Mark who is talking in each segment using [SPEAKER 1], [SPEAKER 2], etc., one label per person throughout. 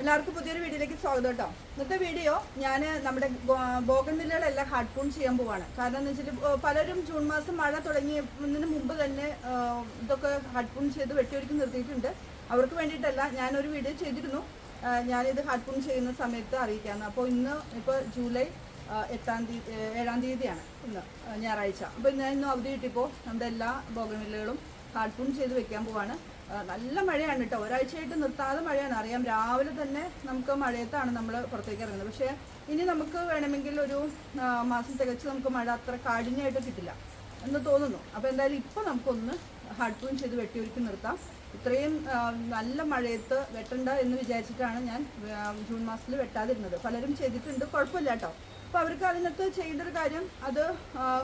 [SPEAKER 1] എല്ലാവർക്കും പുതിയൊരു വീഡിയോയിലേക്ക് സ്വാഗതം കേട്ടോ. ഇന്നത്തെ വീഡിയോ ഞാൻ നമ്മുടെ ബോഗൻവില്ലകളെല്ലാം ഹാർഡ് പൂൺ ചെയ്യാൻ പോവാണ്. കാരണം എന്ന് വെച്ചിട്ട് പലരും ജൂൺ മാസം മഴ തുടങ്ങിയതിന് മുമ്പ് തന്നെ ഇതൊക്കെ ഹാർഡ് പൂൺ ചെയ്ത് വെട്ടിയൊരുക്കി നിർത്തിയിട്ടുണ്ട്. അവർക്ക് വേണ്ടിയിട്ടല്ല ഞാനൊരു വീഡിയോ ചെയ്തിരുന്നു. ഞാനിത് ഹാർഡ് പൂൺ ചെയ്യുന്ന സമയത്ത് അറിയിക്കാമെന്ന് അപ്പോൾ ഇന്ന് ഇപ്പോൾ ജൂലൈ എട്ടാം തീയതി ഏഴാം തീയതിയാണ് ഇന്ന് ഞായറാഴ്ച. അപ്പോൾ ഞാൻ ഇന്ന് അവധി കിട്ടിയപ്പോൾ നമ്മുടെ എല്ലാ ബോഗൻവില്ലകളും പൂൺ ചെയ്ത് വെക്കാൻ പോവാണ്. നല്ല മഴയാണ് കേട്ടോ. ഒരാഴ്ചയായിട്ട് നിർത്താതെ മഴയാണ്. അറിയാം രാവിലെ തന്നെ നമുക്ക് മഴയത്താണ് നമ്മൾ പുറത്തേക്ക് ഇറങ്ങുന്നത്. പക്ഷേ ഇനി നമുക്ക് വേണമെങ്കിൽ ഒരു മാസം തികച്ച് നമുക്ക് മഴ അത്ര കാഠിന്യമായിട്ട് കിട്ടില്ല എന്ന് തോന്നുന്നു. അപ്പോൾ എന്തായാലും ഇപ്പോൾ നമുക്കൊന്ന് ഹാർഡ് പൂൺ ചെയ്ത് വെട്ടിയൊരുക്കി നിർത്താം. ഇത്രയും നല്ല മഴയത്ത് വെട്ടണ്ട എന്ന് വിചാരിച്ചിട്ടാണ് ഞാൻ ജൂൺ മാസത്തിൽ വെട്ടാതിരുന്നത്. പലരും ചെയ്തിട്ടുണ്ട്. കുഴപ്പമില്ല കേട്ടോ. അപ്പോൾ അവർക്ക് അതിനകത്ത് ഒരു കാര്യം അത്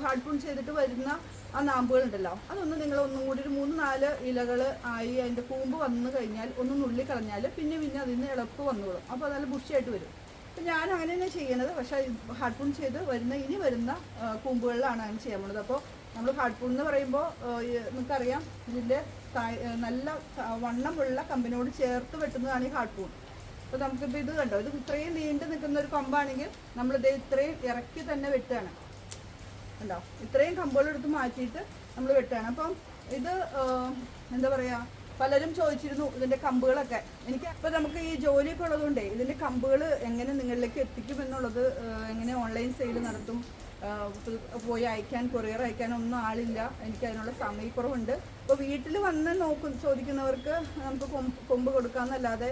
[SPEAKER 1] ഹാർഡ് പൂൺ ചെയ്തിട്ട് വരുന്ന ആ നാമ്പുകൾ ഉണ്ടല്ലോ അതൊന്ന് നിങ്ങൾ ഒന്നും കൂടി ഒരു മൂന്ന് നാല് ഇലകൾ ആയി അതിന്റെ കൂമ്പ് വന്നു കഴിഞ്ഞാൽ ഒന്ന് നുള്ളി കളഞ്ഞാൽ പിന്നെ പിന്നെ അതിൽ നിന്ന് ഇളപ്പ് വന്നോളും അപ്പോൾ നല്ല ബുഷിയായിട്ട് വരും. അപ്പം ഞാൻ അങ്ങനെ തന്നെ ചെയ്യണത് പക്ഷേ ഹാർഡ് പൂൺ ചെയ്ത് വരുന്ന ഇനി വരുന്ന കൂമ്പുകളിലാണ് അങ്ങനെ ചെയ്യാൻ പോകുന്നത്. അപ്പോൾ നമ്മൾ ഹാർഡ് പൂൺ എന്ന് പറയുമ്പോൾ നിങ്ങൾക്കറിയാം ഇതിന്റെ നല്ല വണ്ണമുള്ള കമ്പിനോട് ചേർത്ത് വെട്ടുന്നതാണ് ഈ ഹാർഡ് പൂൺ അപ്പോൾ നമുക്കിപ്പോൾ ഇത് കണ്ടോ? ഇത് ഇത്രയും നീണ്ടു നിൽക്കുന്ന ഒരു കമ്പാണെങ്കിൽ നമ്മളിത് ഇത്രയും ഇറക്കി തന്നെ വെട്ടുകയാണ്. ഉണ്ടോ? ഇത്രയും കമ്പുകളെടുത്ത് മാറ്റിയിട്ട് നമ്മൾ വെട്ടുകയാണ്. അപ്പം ഇത് എന്താ പറയുക പലരും ചോദിച്ചിരുന്നു ഇതിന്റെ കമ്പുകളൊക്കെ. എനിക്ക് ഇപ്പൊ നമുക്ക് ഈ ജോലിയൊക്കെ ഉള്ളതുകൊണ്ടേ ഇതിന്റെ കമ്പുകൾ എങ്ങനെ നിങ്ങളിലേക്ക് എത്തിക്കും എന്നുള്ളത് എങ്ങനെ ഓൺലൈൻ സെയിൽ നടത്തും പോയി അയക്കാൻ കൊറിയർ അയക്കാൻ ഒന്നും ആളില്ല. എനിക്ക് അതിനുള്ള സമയക്കുറവുണ്ട്. അപ്പോൾ വീട്ടിൽ വന്ന് നോക്കും ചോദിക്കുന്നവർക്ക് നമുക്ക് കൊമ്പ് കൊടുക്കാമെന്നല്ലാതെ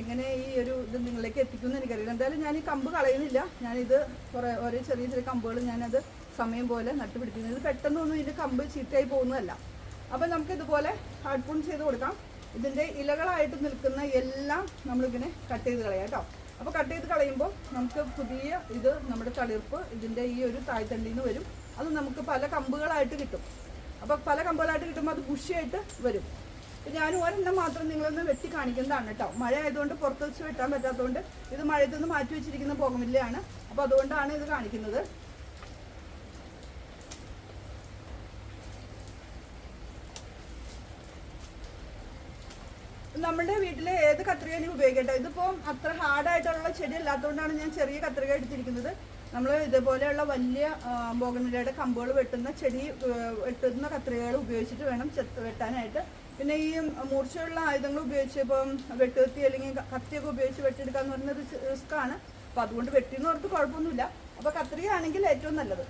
[SPEAKER 1] എങ്ങനെ ഈ ഒരു ഇത് നിങ്ങളിലേക്ക് എത്തിക്കുമെന്ന് എനിക്കറിയില്ല. എന്തായാലും ഞാൻ ഈ കമ്പ് കളയുന്നില്ല. ഞാനിത് കുറേ ഓരോ ചെറിയ ചെറിയ കമ്പുകൾ ഞാനത് സമയം പോലെ നട്ടുപിടിക്കുന്നു. ഇത് പെട്ടെന്നൊന്നും ഇതിന്റെ കമ്പ് ചീത്തയായി പോകുന്നതല്ല. അപ്പം നമുക്ക് ഇതുപോലെ ഹാർഡ് പൂൺ ചെയ്ത് കൊടുക്കാം. ഇതിന്റെ ഇലകളായിട്ട് നിൽക്കുന്ന എല്ലാം നമ്മളിങ്ങനെ കട്ട് ചെയ്ത് കളയാം കേട്ടോ. അപ്പോൾ കട്ട് ചെയ്ത് കളയുമ്പോൾ നമുക്ക് പുതിയ ഇത് നമ്മുടെ തളിർപ്പ് ഇതിന്റെ ഈ ഒരു തായ്തണ്ടിൽ നിന്ന് വരും. അത് നമുക്ക് പല കമ്പുകളായിട്ട് കിട്ടും. അപ്പോൾ പല കമ്പുകളായിട്ട് കിട്ടുമ്പോൾ അത് ബുഷിയായിട്ട് വരും. ഞാൻ ഒരെണ്ണം മാത്രം നിങ്ങളൊന്ന് വെട്ടി കാണിക്കുന്നതാണ് കേട്ടോ. മഴ ആയതുകൊണ്ട് പുറത്ത് വെച്ച് വെട്ടാൻ പറ്റാത്തതുകൊണ്ട് ഇത് മഴയത്ത് നിന്ന് മാറ്റി വെച്ചിരിക്കുന്ന പോകുന്നില്ലയാണ് അപ്പോൾ അതുകൊണ്ടാണ് ഇത് കാണിക്കുന്നത്. നമ്മുടെ വീട്ടിലെ ഏത് കത്രികയും ഉപയോഗിക്കട്ടെ? ഇതിപ്പോൾ അത്ര ഹാർഡായിട്ടുള്ള ചെടി അല്ലാത്തതുകൊണ്ടാണ് ഞാൻ ചെറിയ കത്രിക എടുത്തിരിക്കുന്നത്. നമ്മൾ ഇതുപോലെയുള്ള വലിയ ബോഗൻവില്ലയുടെ കമ്പുകൾ വെട്ടുന്ന ചെടി വെട്ടുന്ന കത്രികകൾ ഉപയോഗിച്ചിട്ട് വേണം വെട്ടാനായിട്ട്. പിന്നെ ഈ മൂർച്ചയുള്ള ആയുധങ്ങൾ ഉപയോഗിച്ച് ഇപ്പം വെട്ടുകത്തി അല്ലെങ്കിൽ കത്തിയൊക്കെ ഉപയോഗിച്ച് വെട്ടിയെടുക്കാന്ന് പറയുന്നത് റിസ്ക് ആണ് അപ്പം അതുകൊണ്ട് വെട്ടിയെന്ന് ഓർത്ത് കുഴപ്പമൊന്നുമില്ല. അപ്പോൾ കത്രിക ആണെങ്കിൽ ഏറ്റവും നല്ലത്.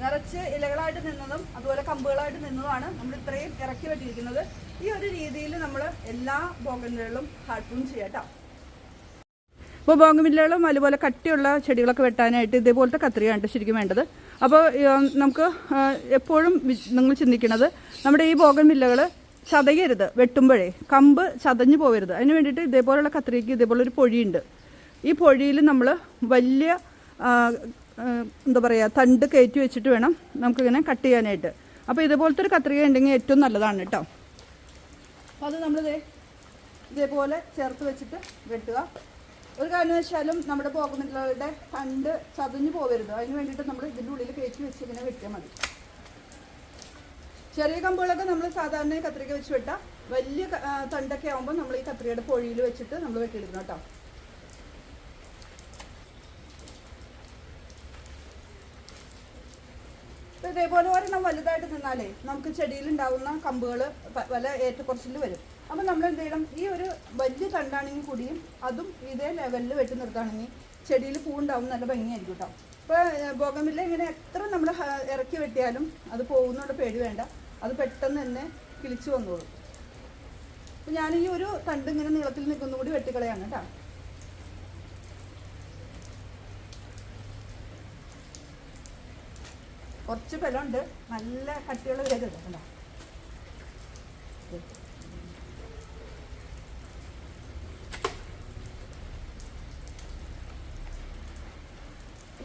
[SPEAKER 1] നിറച്ച് ഇലകളായിട്ട് നിന്നതും അതുപോലെ കമ്പുകളായിട്ട് നിന്നതുമാണ് നമ്മൾ ഇത്രയും ഇറക്കി വെട്ടിയിരിക്കുന്നത് ഈ ഒരു രീതിയിൽ നമ്മൾ എല്ലാ ബോഗൻവില്ലകളും ഹാർഡ് പൂൺ ചെയ്യാം അപ്പോൾ ഇപ്പോൾ അതുപോലെ കട്ടിയുള്ള ചെടികളൊക്കെ വെട്ടാനായിട്ട് ഇതേപോലത്തെ കത്രികയാണ് ശരിക്കും വേണ്ടത്. അപ്പോൾ നമുക്ക് എപ്പോഴും നിങ്ങൾ ചിന്തിക്കുന്നത് നമ്മുടെ ഈ ബോഗമില്ലകൾ ചതയരുത് വെട്ടുമ്പോഴേ. കമ്പ് ചതഞ്ഞു പോകരുത് അതിന് വേണ്ടിയിട്ട് ഇതേപോലെയുള്ള കത്രികയ്ക്ക് ഇതേപോലൊരു പൊഴിയുണ്ട്. ഈ പൊഴിയിൽ നമ്മൾ വലിയ എന്താ പറയുക തണ്ട് കയറ്റി വെച്ചിട്ട് വേണം നമുക്കിങ്ങനെ കട്ട് ചെയ്യാനായിട്ട്. അപ്പോൾ ഇതുപോലത്തെ ഒരു കത്രിക ഉണ്ടെങ്കിൽ ഏറ്റവും നല്ലതാണ് കേട്ടോ. അപ്പോൾ അത് നമ്മൾ ഇതേപോലെ ചേർത്ത് വെച്ചിട്ട് വെട്ടുക. ഒരു കാരണവശാലും നമ്മുടെ പോകമില്ലുകളുടെ തണ്ട് ചതഞ്ഞു പോകരുത് അതിന് വേണ്ടിയിട്ട് നമ്മൾ ഇതിന്റെ ഉള്ളിൽ കയറ്റി വെച്ച് ഇങ്ങനെ വെട്ടിയാൽ മതി. ചെറിയ കമ്പുകളൊക്കെ നമ്മൾ സാധാരണ കത്രിക വെച്ച് വെട്ടാം. വലിയ തണ്ടൊക്കെ ആകുമ്പോൾ നമ്മൾ ഈ കത്രികയുടെ പൊഴിയിൽ വെച്ചിട്ട് നമ്മൾ വെട്ടിയെടുക്കണം കേട്ടോ. ഇതേപോലെ ഒരെണ്ണം വലുതായിട്ട് നിന്നാലേ നമുക്ക് ചെടിയിൽ ഉണ്ടാവുന്ന കമ്പുകൾ വല ഏറ്റക്കുറച്ചിൽ വരും. അപ്പം നമ്മൾ എന്ത് ചെയ്യണം? ഈ ഒരു വലിയ തണ്ടാണെങ്കിൽ കൂടിയും അതും ഇതേ ലെവലിൽ വെട്ടി നിർത്തുകയാണെങ്കിൽ ചെടിയിൽ പൂ ഉണ്ടാവും നല്ല ഭംഗിയായിരിക്കും കേട്ടോ ഇപ്പോൾ ബോഗമില്ല ഇങ്ങനെ എത്ര നമ്മൾ ഇറക്കി വെട്ടിയാലും അത് പോകുന്നുള്ള പേടി വേണ്ട. അത് പെട്ടെന്ന് തന്നെ കിളിച്ചു വന്നോളും. അപ്പം ഞാൻ ഈ ഒരു തണ്ട് ഇങ്ങനെ നീളത്തിൽ നിൽക്കുന്ന കൂടി വെട്ടിക്കളയാണ് കേട്ടോ കുറച്ച് ബലമുണ്ട്. നല്ല കട്ടിയുള്ള വേഗത അല്ല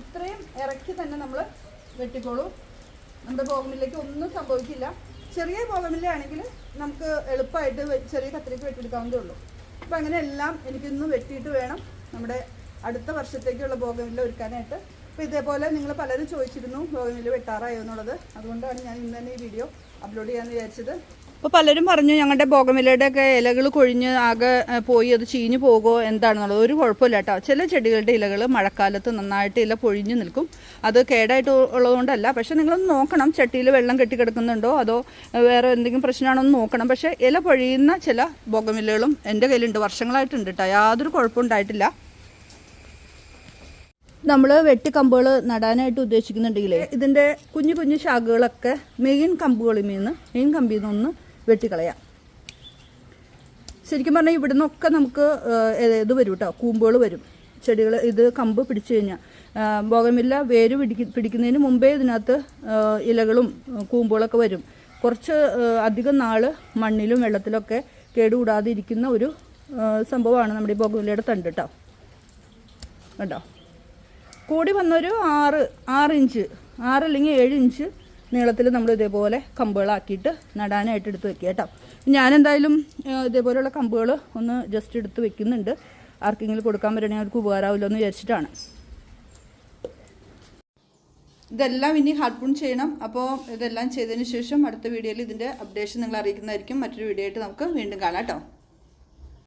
[SPEAKER 1] ഇത്രയും ഇറക്കി തന്നെ നമ്മൾ വെട്ടിക്കോളൂ. നമ്മുടെ ബോഗമില്ലേക്ക് ഒന്നും സംഭവിക്കില്ല. ചെറിയ ബോഗമില്ലാണെങ്കിൽ നമുക്ക് എളുപ്പമായിട്ട് ചെറിയ കത്തിരിക്ക് വെട്ടിയെടുക്കാവുന്നതേ ഉള്ളൂ. അപ്പം അങ്ങനെ എല്ലാം എനിക്കിന്ന് വെട്ടിയിട്ട് വേണം നമ്മുടെ അടുത്ത വർഷത്തേക്കുള്ള ബോഗമില്ല ഒരുക്കാനായിട്ട്. അപ്പോൾ ഇതേപോലെ നിങ്ങൾ പലരും ചോദിച്ചിരുന്നു ബോഗമില്ല വെട്ടാറായോ എന്നുള്ളത്. അതുകൊണ്ടാണ് ഞാൻ ഇന്ന് തന്നെ ഈ വീഡിയോ അപ്ലോഡ് ചെയ്യാമെന്ന് വിചാരിച്ചത്. അപ്പോൾ പലരും പറഞ്ഞു ഞങ്ങളുടെ ബോഗമിലയുടെ ഒക്കെ ഇലകൾ കൊഴിഞ്ഞ് ആകെ പോയി അത് ചീഞ്ഞു പോകുമോ എന്താണെന്നുള്ളത്. ഒരു കുഴപ്പമില്ല കേട്ടോ ചില ചെടികളുടെ ഇലകൾ മഴക്കാലത്ത് നന്നായിട്ട് ഇല പൊഴിഞ്ഞു നിൽക്കും. അത് കേടായിട്ട് ഉള്ളതുകൊണ്ടല്ല. പക്ഷെ നിങ്ങളൊന്ന് നോക്കണം ചട്ടിയിൽ വെള്ളം കെട്ടിക്കിടക്കുന്നുണ്ടോ? അതോ വേറെ എന്തെങ്കിലും പ്രശ്നമാണോ എന്ന് നോക്കണം. പക്ഷേ ഇല പൊഴിയുന്ന ചില ബോഗമിലകളും എന്റെ കയ്യിലുണ്ട്. വർഷങ്ങളായിട്ടുണ്ട് കേട്ടോ യാതൊരു കുഴപ്പമുണ്ടായിട്ടില്ല നമ്മൾ വെട്ടി കമ്പുകൾ നടാനായിട്ട് ഉദ്ദേശിക്കുന്നുണ്ടെങ്കിൽ ഇതിന്റെ കുഞ്ഞു കുഞ്ഞു ശാഖകളൊക്കെ മെയിൻ കമ്പുകളിൽ നിന്ന് മെയിൻ കമ്പിൽ നിന്നൊന്ന് വെട്ടിക്കളയാം. ശരിക്കും പറഞ്ഞാൽ ഇവിടെ നിന്നൊക്കെ നമുക്ക് ഇത് വരും കേട്ടോ കൂമ്പുകൾ വരും. ചെടികൾ ഇത് കമ്പ് പിടിച്ചു കഴിഞ്ഞാൽ ബോഗമില്ല വേര് പിടിക്ക പിടിക്കുന്നതിന് മുമ്പേ ഇതിനകത്ത് ഇലകളും കൂമ്പുകളൊക്കെ വരും. കുറച്ച് അധികം നാൾ മണ്ണിലും വെള്ളത്തിലൊക്കെ കേടുകൂടാതെ ഇരിക്കുന്ന ഒരു സംഭവമാണ് നമ്മുടെ ഈ ബോഗമില്ലയുടെ തണ്ട് കേട്ടോ കേട്ടോ കൂടി വന്നൊരു ആറ് ആറ് ഇഞ്ച് ആറ് അല്ലെങ്കിൽ ഏഴ് ഇഞ്ച് നീളത്തിൽ നമ്മൾ ഇതേപോലെ കമ്പുകളാക്കിയിട്ട് നടാനായിട്ട് എടുത്ത് വെക്കുക കേട്ടോ. ഞാനെന്തായാലും ഇതേപോലെയുള്ള കമ്പുകൾ ഒന്ന് ജസ്റ്റ് എടുത്ത് വെക്കുന്നുണ്ട്. ആർക്കെങ്കിലും കൊടുക്കാൻ പറ്റണമെങ്കിൽ അവർക്ക് ഉപകാരമാവില്ലോ എന്ന് വിചാരിച്ചിട്ടാണ്. ഇതെല്ലാം ഇനി ഹാർഡ് ചെയ്യണം. അപ്പോൾ ഇതെല്ലാം ചെയ്തതിന് ശേഷം അടുത്ത വീഡിയോയിൽ ഇതിന്റെ അപ്ഡേഷൻ നിങ്ങൾ അറിയിക്കുന്നതായിരിക്കും. മറ്റൊരു വീഡിയോ ആയിട്ട് നമുക്ക് വീണ്ടും കാണാം കേട്ടോ.